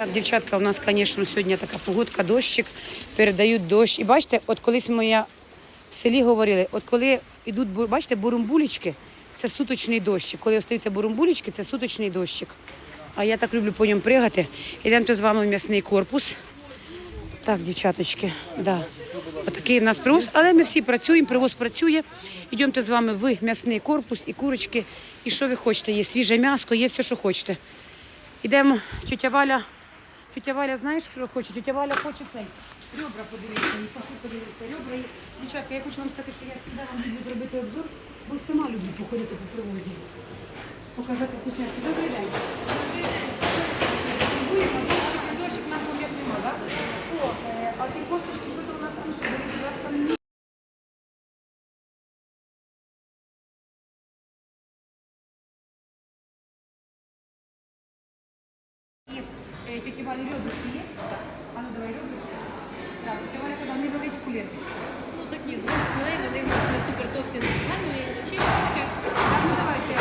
Так, дівчатка, у нас, звісно, сьогодні така погодка, дощик, передають дощ. І бачите, от колись моя в селі говорили, от коли йдуть, бачите, бурумбулечки, це суточний дощик. Коли остаються бурумбулечки, це суточний дощик. А я так люблю по ньому пригати. Ідемте з вами в м'ясний корпус. Так, дівчаточки, да. Отакий в нас привоз, але ми всі працюємо, привоз працює. Йдемте з вами в м'ясний корпус і курочки, і що ви хочете. Є свіже м'ясо, є все, що хочете. Ідемо, тетя Валя. Тетя Валя, знаєш, що хоче? Тетя Валя хоче цей. Ребра подивитися, і пошли подивитися. Ребра є. Дівчатка, я хочу вам сказати, що я завжди вам люблю зробити обзор, бо сама люблю походити по привозі. Показати вкусняшки. Добрий день. Торгуємо, дощик, дощик, нам пом'ятнемо, так? О, е, а ти косточки, Тетя Валя, ребрышки є? А ну давай ребрышки. Так, тетя Валя казала, невеличку ленточку. Ну такі з двох свиней, вони в не супер товсті, нормально, я. Так, ну давайте.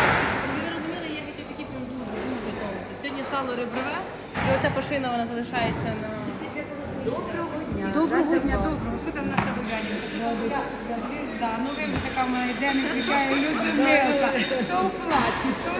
Щоб ви розуміли, є такі такі прям дуже, дуже тонкі. Сьогодні сало реброве, і оця пашина вона залишається на... Доброго дня. Доброго дня, доброго. Що там наша Дубянінка? Звізда. Ну ви така моя йде, не включає Людмилка. То в платі, то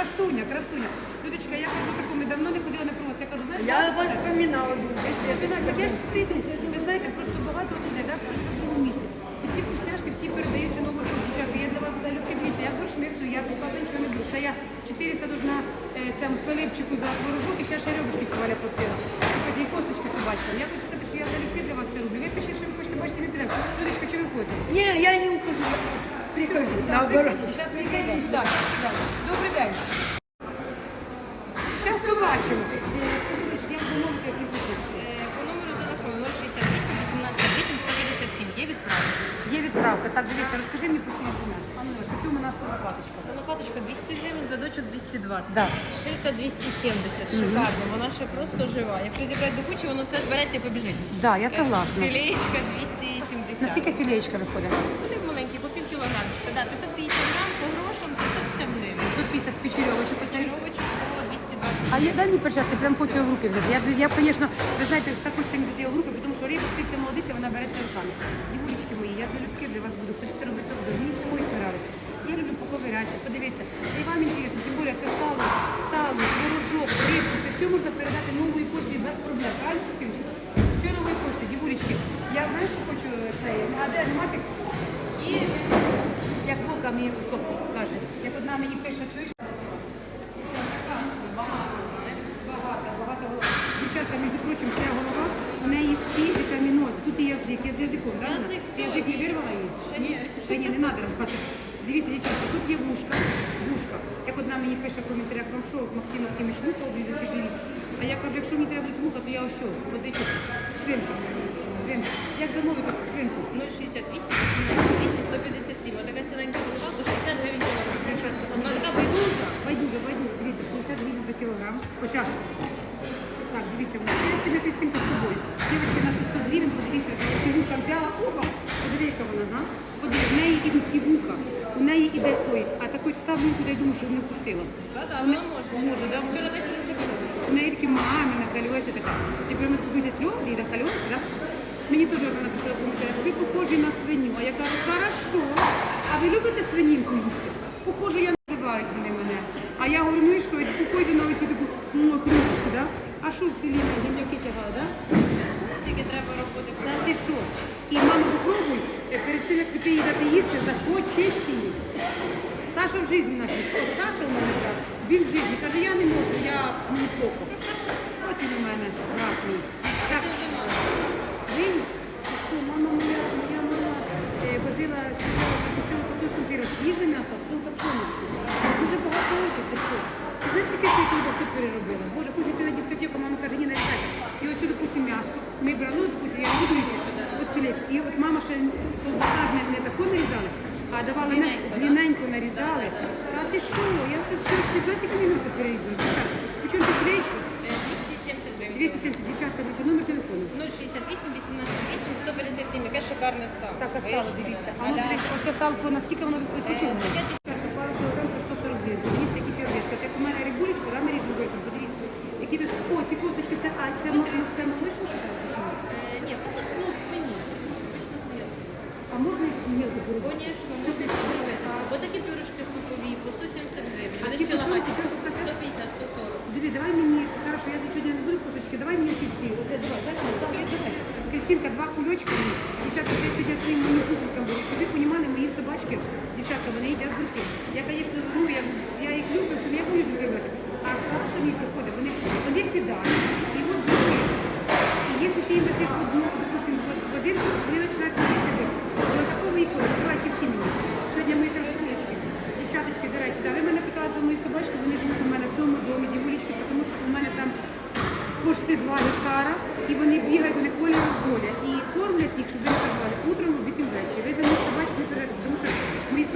красуня, красуня. Людочка, я кажу таку, ми давно не ходили на привоз. Я кажу, знаєте, Я вас вспоминала, знаєте, я тисяч, ви знаєте, просто багато людей, да, живе в цьому місті. Всі ці вкусняшки, всі передаються нову дівчатка. Я для вас залюбки дивіться, я з шмирту, я без вас нічого не буду. Це я 400 должна е, цьому Пилипчику за творожок і ще ребушки Валя просила. І косточки собачкам. Я хочу сказати, що я залюбки для вас це роблю. Ви пишіть, що ви хочете бачити, ми підемо. Людочка, чи ви ходите? Не, я не ухожу, прихожу, наоборот. Зараз ми йдемо. Так, так. Добрий день. Зараз побачимо. Я замовити ці кусочки. Е, По номеру телефону 068 18 8 157 є відправочка. Є відправка. Так, дивіться, розкажи мені про ціну м'яса. А ну, по чому у нас лопаточка? Лопаточка 200 гривень, задочок 220. Да. Шийка 270, шикарно, вона ще просто жива. Якщо зібрати до кучі, воно все збереться і побіжить. Да, я согласна. Філеєчка 270. Наскільки філеєчка виходить? 220 А я дай мені перчатки, прям хочу в руки взяти. Я, я, звісно, ви знаєте, так хочу взяти в руки, тому що риба птиця молодиця, вона береться руками. Дівулечки мої, я залюбки для вас буду ходити робити обзор. Мені самої нравиться. Я люблю поковирятися, подивитися. І вам інтересно, тим більше це сало, сало, творожок, рибку, це все можна передати новою поштою без проблем. Правильно, Костянчик? Все новою поштою, дівулечки. Я знаю, що хочу це, а де нема? І як Вовка мені каже, як одна мені пише, чуєш? Багато, багато голова. Дівчатка, між прочим, ця голова, у неї всі вітамінози. Тут і язик, я з язиком? Язик, язик не вирвала її? Ще ні. Ще ні, не треба рвати. Дивіться, дівчатка, тут є вушка, вушка. Як одна мені пише в коментарях, вам що, Максим Максимович, вуха обрізати живі. А я кажу, якщо мені треба буде вуха, то я ось, водичок, свинка. Свинка. Як замовити свинку? 068 18 157. Отака ціленька голова по 60 гривень кілограм. Дівчатка, Вона така байдужа. Байдуже, байдуже, дивіться, 60 гривень за кілограм. Ж. Так, дивіться, це не тисінка з тобою. Дівчатки на 600 гривень, подивіться, я ці вуха взяла, опа, подиви, яка вона, га? Подиви, в неї йдуть і вуха, у неї іде той, а такий ставлю куди я думаю, що не пустила. Да, да, вона може. Може, да? Вчора вечором вже було. У неї такі маміна хальося така. Ти прямо спокійся трьох, Ліда хальося, да? Мені теж вона написала коментарі, ви похожі на свиню. А я кажу, хорошо. А ви любите свинінку їсти? Похоже, я називають вони мене. А я говорю, ну і що, я походю на оцю таку ну, кружку, да? А що в селі на гімняки тягала, да? Скільки треба роботи. Та ти що? І мама попробуй, е, перед тим, як піти їй дати їсти, заходь чисті її. Саша в житті нашій. От Саша в мене брат, він в житті. Каже, я не можу, я мені плохо. От він у мене, брат мій. Так, він, ти що, мама моя, моя мама е, возила, сказала, попросила катушку піра, свіже м'ясо, а потім копченості. Дуже багато років, ти що? Ти знаєш, яке я тебе все переробила? Боже, хочу йти на дискотеку, мама каже, ні, нарізайте. І ось сюди, допустим, м'ясо. Ми брали, ну, допустим, я не буду їсти, от філе. І от мама ще колбаса ж не, не таку нарізала, а давала м'ясо, Длинненько, да? длинненько нарізали. А ти що? Я це все, ти знаєш, як мені м'ясо перерізали? Дівчатка, Причому ти філеєчку? Е, 270 гривень. 270, дівчатка, дивіться, номер телефону. 068 18 8 157. Яке шикарне стало. Так, а сало, дивіться. А ну, Аля. дивіться, оце салко, наскільки воно Е, Пару кілограм по 140 гривень. Дивіться, які ці. От Як у мене да, ми ріжемо великим, подивіться, це, мо- це молочне? Е, Ні, просто ну, свині. Обично свині. А можна? Звісно, можна зробити. Отакі пюрешки супові по 170 гривень. Вони ті ще по чому? лагаті. По чому таке? 150, 140. Диви, давай мені, хорошо, я сьогодні не буду кусочки, давай мені ці всі. Оце, давай, дай мені, давай, давай. Кристинка, два кульочки. Дівчатка, це сьогодні своїм маніпусикам буду. Щоб ви розуміли, мої собачки, дівчатка, вони їдять з руки. Я, звісно, ну, я, я їх люблю, це я боюсь вибрати. А Саша мій приходить, вони, вони сідають, і от з руки. І якщо ти їм дасиш одну, допустим, в один, вони починають сидіти бити. Такого і коли, давайте всі. Сьогодні ми там. Дівчаточки, до речі, да, ви мене питали за мої собачки, вони живуть у мене в цьому домі, дівулечки, тому що у мене там кошти 2 гектара, і вони бігають, вони колі роздолять. І кормлять їх, щоб вони казали, утром, обід і. Ви за них пережите, тому що мої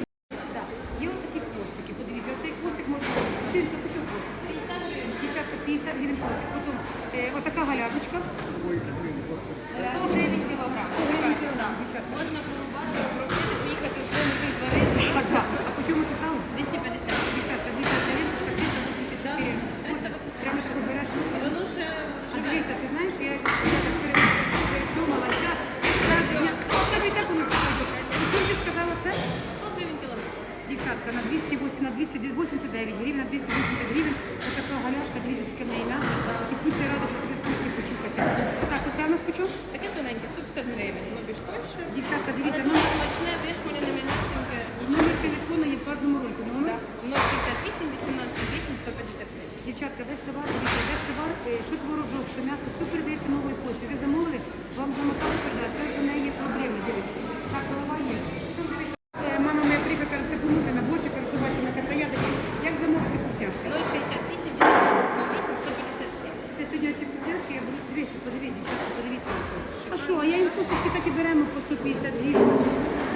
Дівчатка, весь товар, весь товар, е, що творожок, що м'ясо, все передається новою поштою. Ви замовили, вам замотали передати, це вже не є проблеми, дивіться. Так, голова є. Там дивіться, е, Мама моя приїхала, каже, це кому ти на борщі, каже, собачка на кота, я дивіться. Як замовити вкусняшки? 068, 19, 08, 157. Це сьогодні ці вкусняшки, я беру, дивіться, подивіться, дівчатка, подивіться. на це. А що, а я їм косточки так і беремо по 150 гривень.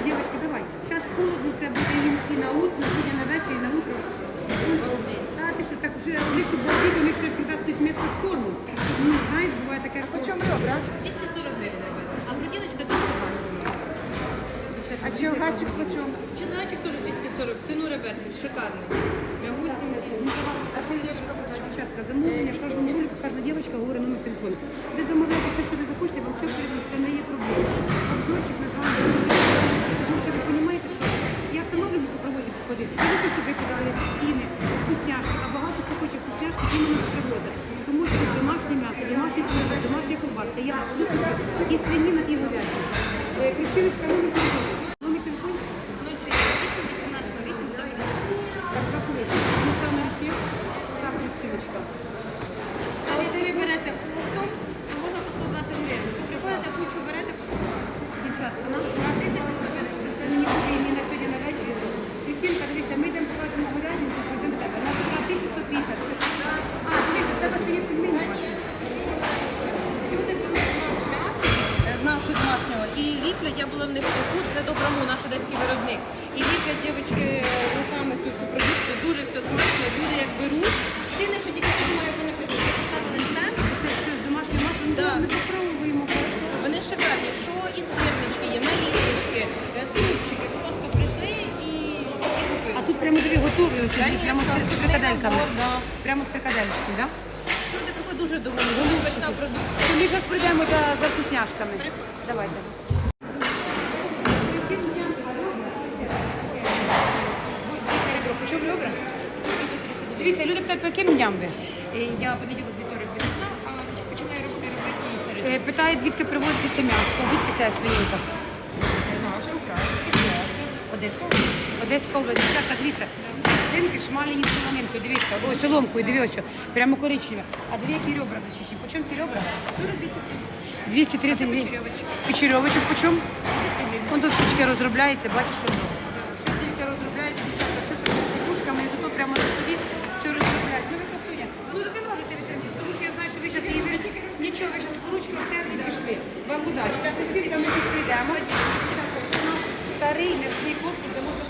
Дівчатки, давай. Зараз холодно, це буде їм і на утро, сьогодні на вечір, і на утро. А вже, у них що балдить, у них ще завжди стоїть місце з корму. Ну, знаєш, буває таке, що... Почем ребра? 240 гривень, ребята. А грудиночка 220. А челгачик почем? Чудачик теж 240. Ціну реберців, шикарний. А почем? Дівчатка, замовлення, кожна музика, кожна дівчинка говорить номер телефону. Ви замовляєте все, що ви захочете, вам все передають, це не є проблема. Обзорчик ми з вами іменно з привоза. Тому що домашнє м'ясо, домашні хліб, домашня ковбаска. Я люблю і свинина, і говядина. Е, Кристиночка, прямо з фрикадельками. да. Прямо з так? Люди приходять дуже доволі, дуже смачна продукція. Ми зараз прийдемо за, за вкусняшками. Давайте. Дивіться, люди питають, по яким нямби? Е, Я понеділок вівторок без а значить, починаю робити робити середу. Е, Питають, звідки привозиться це м'ясо, звідки ця свининка? Наше українське м'ясо. Одеська. Одеська область, дівчатка, дивіться, свинки шмалені солонинкою, дивіться, ой, соломкою, дивіться, прямо коричневі. А дві які ребра зачищені? По чому ці ребра? 230 гривень. Печерьовочок по чому? 50. Он тут штучки розробляється, бачиш, що воно. Все тільки розробляється, дівчатка, все прямо з кукушками, і тут прямо на столі все розробляють. Ну ви красуня. Ну можете відтримати, тому що я знаю, що ви зараз її ви- Нічого, ви зараз поручки втерли і пішли. Вам удачі. Так, ми тут прийдемо. Старий м'ясний корпус, де можна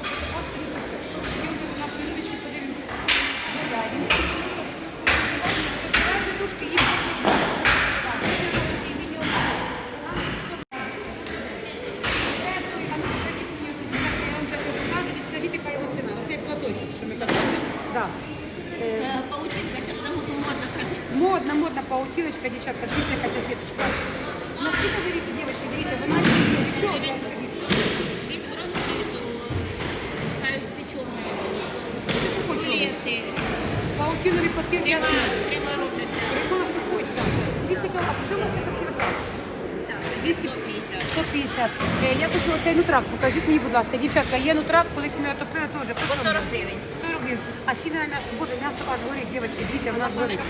нутрак, покажіть мені, будь ласка. Дівчатка, є нутрак, колись ми отопили теж. По По 40 гривень. 40 гривень. А ціни на м'ясо, боже, м'ясо аж горить, дівчатки, дивіться, вона аж горить.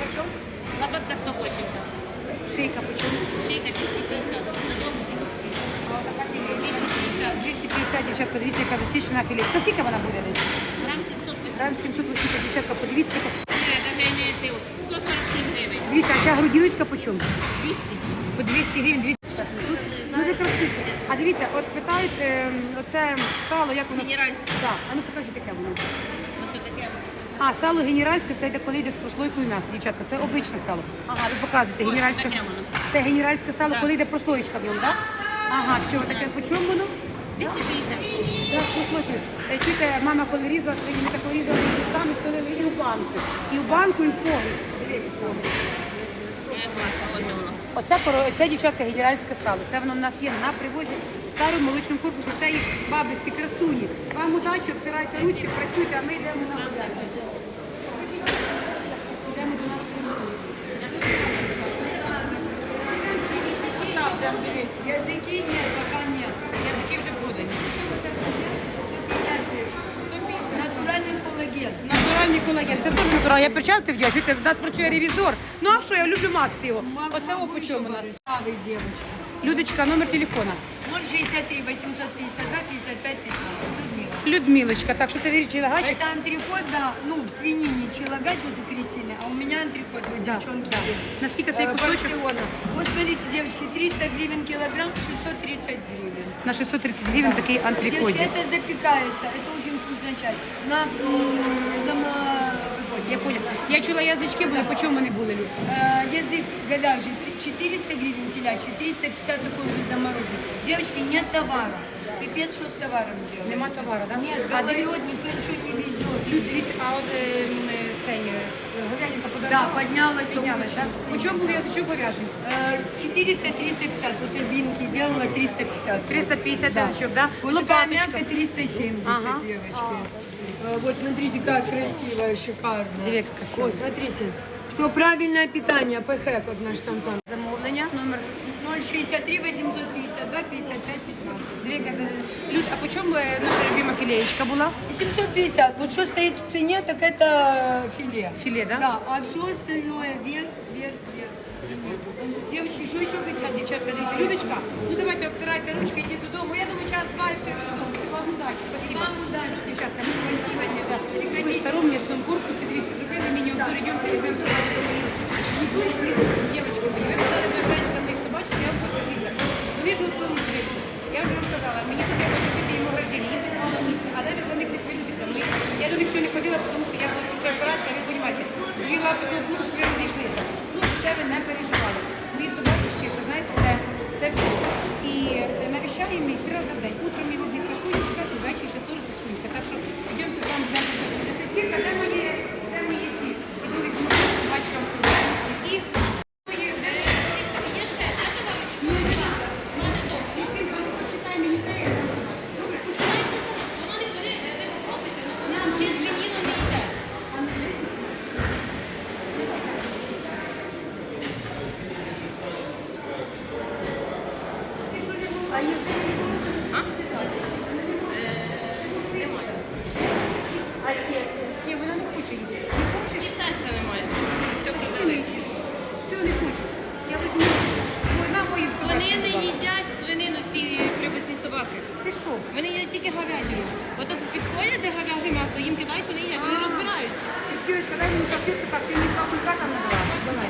Лопатка 180. Шийка по чому? Шейка 250. Задом 250. 250, дівчатка, дивіться, яка зачищена філе. Та скільки вона буде десь? Грам 700 Грам 780, дівчатка, подивіться. Давлення цього 147 гривень. Дивіться, а ця грудиночка по чому? 200. По 200 гривень, 200. Ну, це красиво. А дивіться, от питають, ем, оце сало, як воно? Генеральське. Так, а ну покажіть, яке воно. Ну таке? А, сало генеральське, це йде коли йде з прослойкою м'яса, дівчатка, це обичне сало. Ага, ви показуєте, Ось генеральське. таке воно. Це генеральське сало, Так. коли йде прослоєчка в ньому, так? Ага, все, таке по чому воно? 250. Так, прослойки. Е, Чуєте, мама коли різала своїми так різала руками, солили і в банку. І в банку, і в погріб. Дивіться, в погріб. Оце, коро- дівчатка генеральське сало. Це воно в нас є на привозі в старому молочному корпусі. Це їх бабицькі красуні. Вам удачі, втирайте ручки, працюйте, а ми йдемо на гуляти. Це теж натуральний. Я перчатки вдягаю, чуєте, в нас працює ревізор. Ну а що, я люблю мацати його. Оце о по чому у нас. А ви, дівчинка. Людочка, номер телефона. 063 852 55 15. Людмила. Людмилочка, так що це вірчий лагачик? Это антрикот, да, ну, в свинине челогач вот у Кристины, а у меня антрикот, вот Да, девчонки. да. Насколько цей Э, кусочек? порциона. Вот смотрите, девочки, 300 гривен килограмм, 630 гривен. На 630 гривень такий Девочки, антрикотик. это запекается, это очень вкусно чай. На м, зама... Я поняла. Я чула язички були, по чому вони були? Люд? Э, язык говяжий 400 гривен телячий, 350 такой же замороженный. Девочки, нет товара. Пипец, что с товаром делать? Нема товару, так? Нет, гололед никто ничего не везет. Люд, дивіться, а от е, м, е, цей е, говядинка Да, подорожала? поднялась. Піднялась, так? По чому був язичок говяжий? Э, 400-350, вот рябинки делала 350. 350 Да. язичок, да? Вот такая Лопаточка. мягкая 370, Ага. девочки. Э, Вот смотрите, как красиво, шикарно. Диви, как красиво. Ой, смотрите. Кто правильное питание, ПХ, как наш Самсон. Замовлення, номер 063 852 55 15. Дві кази. Люд, а по чому е, наша любима філеєчка була? 750. Вот что стоит в цене, так это филе. Філе, да? Да, а все остальное вверх, вверх, вверх. Девочки, что еще хотят? Дівчатка, дивіться, Людочка, ну давайте обтирайте ручки, йдіть додому. Я думаю, час два і все додому. Удачі, спасибо. Вам удачи. Дівчатка, мы спасибо, дівчатка. Ви в старому м'ясному корпусі, дивіться, зробили мені Идем, дуже приємно, дівчатки мої. Ви сказали, ви знаєте за моїх я буду хочу ж готові жити. Я вже вам сказала, мені тут я купити м'ясо. Вони є тільки говядину. Ото підходять, за говяже м'ясо, їм кидають, вони їдять, вони розбирають. Кістівочка, дай мені капітку, так ти мені капітка там була. Давай.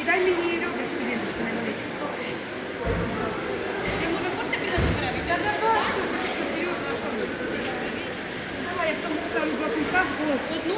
І дай мені рюбочку, рюбочку невеличку. Я може кошти піде забирати? Я не бачу, що серйозно, що ми. Давай, я в тому писав два кулька, бо Одну